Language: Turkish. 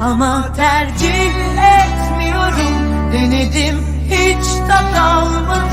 Ama tercih etmiyorum. Denedim hiç tat almadım